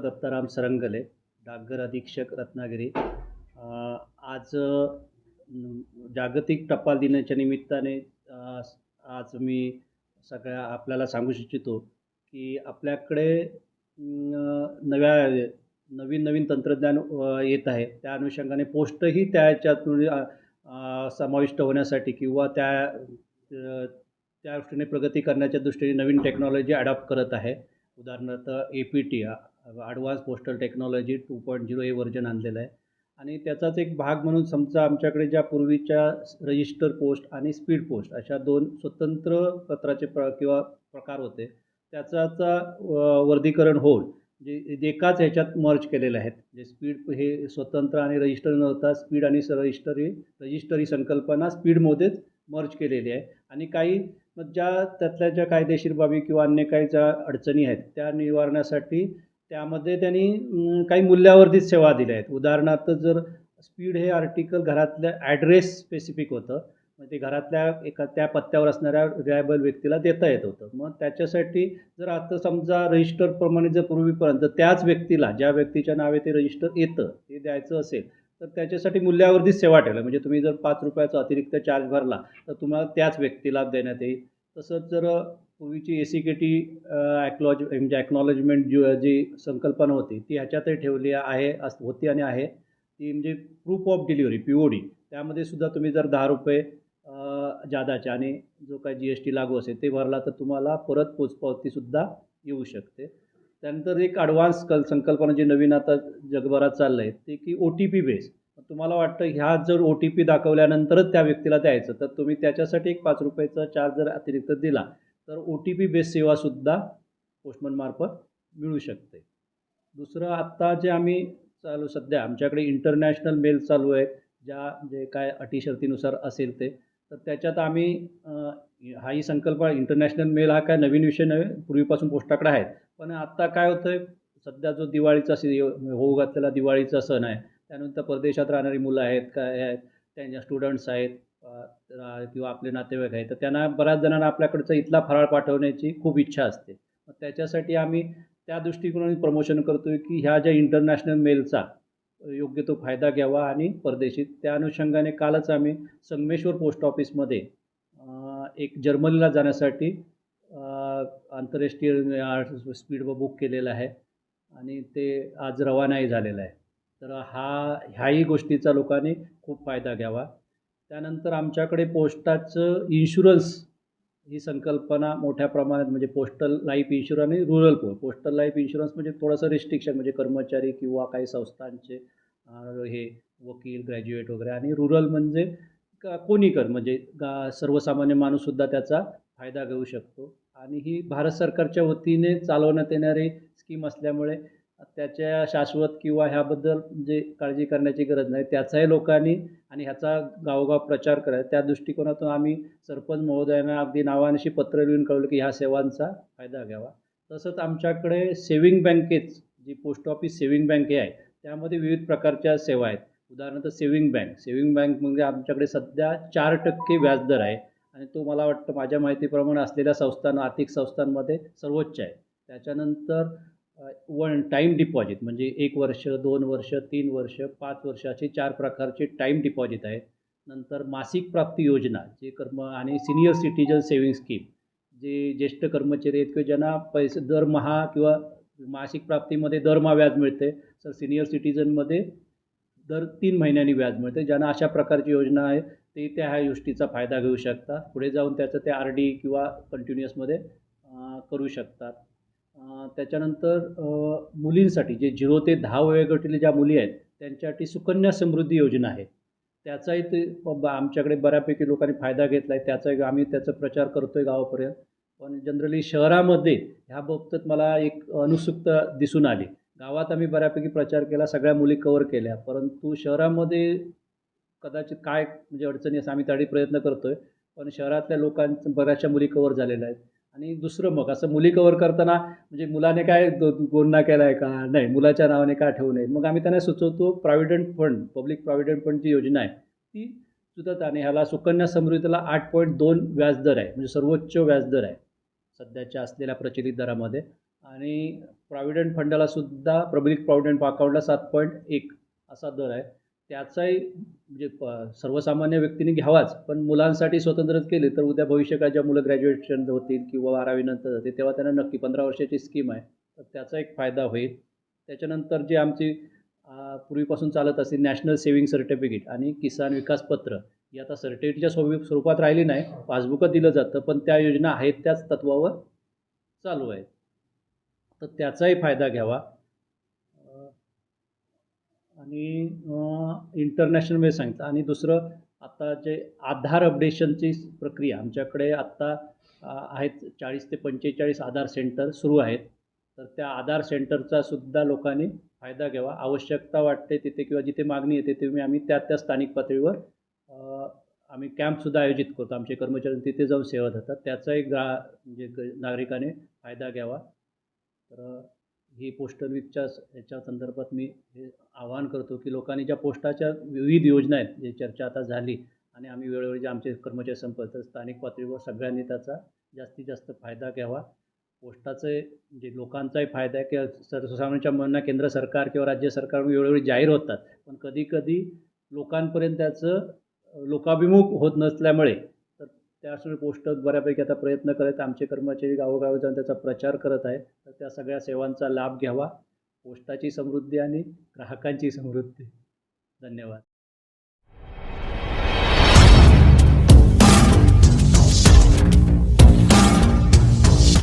दत्ताराम सरंगले डाकघर अधीक्षक रत्नागिरी. आज जागतिक टपाल दिनाच्या निमित्ताने आज मी सगळ्या आपल्याला सांगू इच्छितो की आपल्याकडे नव्या नवीन नवीन तंत्रज्ञान येत आहे. त्या अनुषंगाने पोस्टही त्याच्यातून समाविष्ट होण्यासाठी किंवा त्या त्या दृष्टीने प्रगती करण्याच्या दृष्टीने नवीन टेक्नॉलॉजी अडॉप्ट करत आहे. उदाहरणार्थ A P T advance postal technology two point zero हे व्हर्जन आणलेलं आहे. आणि त्याचाच एक भाग म्हणून समजा आमच्याकडे ज्या पूर्वीच्या रजिस्टर पोस्ट आणि स्पीड पोस्ट अशा दोन स्वतंत्र पत्राचे प्र किंवा प्रकार होते त्याचाचा अ, वर्गीकरण होऊन जे जे एकाच ह्याच्यात मर्ज केलेले आहेत. जे स्पीड हे स्वतंत्र आणि रजिस्टर न होता स्पीड आणि स रजिस्टर ही रजिस्टर ही संकल्पना स्पीडमध्येच मर्ज केलेली आहे. आणि काही मग ज्या त्यातल्या ज्या कायदेशीर बाबी किंवा अन्य काही ज्या अडचणी आहेत त्या निवारण्यासाठी त्यामध्ये त्यांनी काही मूल्यावरतीच सेवा दिल्या आहेत. उदाहरणार्थ जर स्पीड हे आर्टिकल घरातल्या ॲड्रेस स्पेसिफिक होतं मग ते घरातल्या एका त्या पत्त्यावर असणाऱ्या रिलायबल व्यक्तीला देता येत होतं. मग त्याच्यासाठी जर आता समजा रजिस्टरप्रमाणे जर पूर्वीपर्यंत त्याच व्यक्तीला ज्या व्यक्तीच्या नावे ते रजिस्टर येतं ते द्यायचं असेल तर त्याच्यासाठी मूल्यावरतीच सेवा ठेवलं. म्हणजे तुम्ही जर पाच रुपयाचा अतिरिक्त चार्ज भरला तर तुम्हाला त्याच व्यक्तीला देण्यात येईल. तसंच जर पूर्वीची ए सी के टी ॲक्लॉज म्हणजे ॲक्नॉलेजमेंट जी जी संकल्पना होती ती ह्याच्यातही ठेवली आहे अस होती आणि आहे. ती म्हणजे proof of delivery P O D त्यामध्ये सुद्धा तुम्ही जर दहा रुपये जादाचे आणि जो काही जी एस टी लागू असेल ते भरला तर तुम्हाला परत पोचपावतीसुद्धा येऊ शकते. त्यानंतर एक ॲडव्हान्स कल संकल्पना जी नवीन आता जगभरात चाललं आहे ते की ओ टी पी बेस तुम्हाला वाटतं ह्या जर ओ टी पी दाखवल्यानंतरच त्या व्यक्तीला द्यायचं तर तुम्ही त्याच्यासाठी एक पाच रुपयाचा चार्ज जर अतिरिक्त दिला तर ओ टी पी बेस सेवासुद्धा पोस्टमनमार्फत मिळू शकते. दुसरं आत्ता जे आम्ही चालू सध्या आमच्याकडे इंटरनॅशनल मेल चालू आहेत ज्या जे काय अटी शर्तीनुसार असेल ते तर त्याच्यात आम्ही हा हाही संकल्पना इंटरनॅशनल मेल हा काय नवीन विषय नव्हे पूर्वीपासून पोस्टाकडे आहेत. पण आत्ता काय होतं आहे सध्या जो दिवाळीचा सी होऊ घातलेला दिवाळीचा सण आहे त्यानंतर परदेशात राहणारी मुलं आहेत काय आहेत त्यांच्या स्टुडंट्स आहेत किंवा आपले नातेवाईक आहेत तर त्यांना बऱ्याच जणांना आपल्याकडचं इथला फराळ पाठवण्याची खूप इच्छा असते. मग त्याच्यासाठी आम्ही त्या दृष्टिकोनाने प्रमोशन करतो आहे की ह्या ज्या इंटरनॅशनल मेलचा योग्य तो फायदा घ्यावा आणि परदेशी त्या अनुषंगाने कालच आम्ही संगमेश्वर पोस्ट ऑफिसमध्ये एक जर्मनीला जाण्यासाठी आंतरराष्ट्रीय स्पीड बुक केलेलं आहे आणि ते आज रवानाही झालेलं आहे. तर हा ह्याही गोष्टीचा लोकांनी खूप फायदा घ्यावा. त्यानंतर आमच्याकडे पोस्टाचं इन्शुरन्स ही संकल्पना मोठ्या प्रमाणात म्हणजे पोस्टल लाईफ इन्शुरन्स आणि रुरल पो पोस्टल लाईफ इन्शुरन्स म्हणजे थोडंसं रिस्ट्रिक्शन म्हणजे कर्मचारी किंवा काही संस्थांचे हे वकील ग्रॅज्युएट वगैरे. आणि रुरल म्हणजे का कोणी कर म्हणजे गा सर्वसामान्य माणूससुद्धा त्याचा फायदा घेऊ शकतो. आणि ही भारत सरकारच्या वतीने चालवण्यात येणारी स्कीम असल्यामुळे त्याच्या शाश्वत किंवा ह्याबद्दल म्हणजे काळजी करण्याची गरज नाही त्याचाही लोकांनी आणि ह्याचा गावोगाव प्रचार करायचा. त्या दृष्टिकोनातून आम्ही सरपंच महोदयांना अगदी नावानिशी पत्र लिहून कळवलं की ह्या सेवांचा फायदा घ्यावा. तसंच आमच्याकडे सेविंग बँकेच जी पोस्ट ऑफिस सेविंग बँक हे आहे त्यामध्ये विविध प्रकारच्या सेवा आहेत. उदाहरणार्थ सेविंग बँक. सेविंग बँक म्हणजे आमच्याकडे सध्या चार टक्के व्याजदर आहे आणि तो मला वाटतं माझ्या माहितीप्रमाणे असलेल्या संस्थांना आर्थिक संस्थांमध्ये सर्वोच्च आहे. त्याच्यानंतर वन टाईम डिपॉझिट म्हणजे एक वर्ष दोन वर्ष तीन वर्ष पाच वर्षाचे चार प्रकारचे टाईम डिपॉझिट आहेत. नंतर मासिक प्राप्ती योजना जे कर्म आणि सिनियर सिटीजन सेविंग स्कीम जे ज्येष्ठ कर्मचारी आहेत किंवा ज्यांना पैसे दरमहा किंवा मासिक प्राप्तीमध्ये दरमहा व्याज मिळते तर सिनियर सिटीजनमध्ये दर तीन महिन्यांनी व्याज मिळते. ज्यांना अशा प्रकारची योजना आहे ते त्या ह्या गोष्टीचा फायदा घेऊ शकतात. पुढे जाऊन त्याचं ते आर डी किंवा कंटिन्युअसमध्ये करू शकतात. त्याच्यानंतर मुलींसाठी जे झिरो ते दहा वयोगटातील ज्या मुली आहेत त्यांच्यासाठी सुकन्या समृद्धी योजना आहे. त्याचाही ते ब- आमच्याकडे बऱ्यापैकी लोकांनी फायदा घेतला आहे त्याचा आम्ही त्याचा प्रचार करतो आहे गावापर्यंत. पण जनरली शहरामध्ये ह्या बाबतीत मला एक अनुत्सुकता दिसून आली. गावात आम्ही बऱ्यापैकी प्रचार केला सगळ्या मुली कवर केल्या. परंतु शहरामध्ये कदाचित काय म्हणजे अडचणी असं आम्ही त्यासाठी प्रयत्न करतो आहे पण शहरातल्या लोकांचं बऱ्याचशा मुली कवर झालेल्या आहेत. आणि दुसरं मग असं मुली कवर करताना म्हणजे मुलाने काय दो- गुन्हा केला आहे का? नाही मुलाच्या नावाने का ठेवू नये? मग आम्ही त्यांना सुचवतो प्रॉव्हिडंट फंड पब्लिक प्रॉव्हिडंट फंडची योजना आहे ती सुद्धा त्याने ह्याला सुकन्या समृद्धीला आठ पॉईंट दोन व्याजदर आहे म्हणजे सर्वोच्च व्याजदर आहे सध्याच्या असलेल्या प्रचलित दरामध्ये. आणि प्रॉव्हिडंट फंडाला सुद्धा पब्लिक प्रॉव्हिडंट अकाउंटला सात पॉईंट एक असा दर आहे. त्याचाही म्हणजे प सर्वसामान्य व्यक्तीने घ्यावाच. पण मुलांसाठी स्वतंत्रच केले तर उद्या भविष्यकाळ ज्या मुलं ग्रॅज्युएशन होतील किंवा बारावीनंतर होतील तेव्हा त्यांना नक्की पंधरा वर्षाची स्कीम आहे. तर त्याचा एक फायदा होईल. त्याच्यानंतर जे आमची पूर्वीपासून चालत असतील नॅशनल सेव्हिंग सर्टिफिकेट आणि किसान विकास पत्र ही आता सर्टिफिकेटच्या स्वरूप स्वरूपात राहिली नाही. पासबुकच दिलं जातं पण त्या योजना आहेत त्याच तत्वावर चालू आहेत. तर त्याचाही फायदा घ्यावा. आणि इंटरनॅशनलमध्ये सांगितलं. आणि दुसरं आता जे आधार अपडेशनची प्रक्रिया आमच्याकडे आत्ता आहेत चाळीस ते पंचेचाळीस आधार सेंटर सुरू आहेत. तर त्या आधार सेंटरचा सुद्धा लोकांनी फायदा घ्यावा. आवश्यकता वाटते तिथे किंवा जिथे मागणी येते तेव्हा आम्ही त्या त्या स्थानिक पातळीवर आम्ही कॅम्पसुद्धा आयोजित करतो. आमचे कर्मचारी तिथे जाऊन सेवा देतात. त्याचाही ग्रा म्हणजे ग- नागरिकाने फायदा घ्यावा. तर ही पोस्टल वीकच्या याच्या संदर्भात मी हे आवाहन करतो की लोकांनी ज्या पोस्टाच्या विविध योजना आहेत जे चर्चा आता झाली आणि आम्ही वेळोवेळी जे आमचे कर्मचारी संपर्क स्थानिक पातळीवर सगळ्यांनी त्याचा जास्तीत जास्त फायदा घ्यावा. पोस्टाचे म्हणजे लोकांचाही फायदा आहे किंवा सर्वसामान्यांच्या मना केंद्र सरकार किंवा राज्य सरकार वेळोवेळी जाहीर होतात. पण कधीकधी लोकांपर्यंत त्याचं लोकाभिमुख होत नसल्यामुळे त्या त्यासाठी पोस्ट बऱ्यापैकी आता प्रयत्न करत आहेत. आमचे कर्मचारी गावोगावी जाऊन त्याचा प्रचार करत आहे तर त्या सगळ्या सेवांचा लाभ घ्यावा. पोस्टाची समृद्धी आणि ग्राहकांची समृद्धी. धन्यवाद.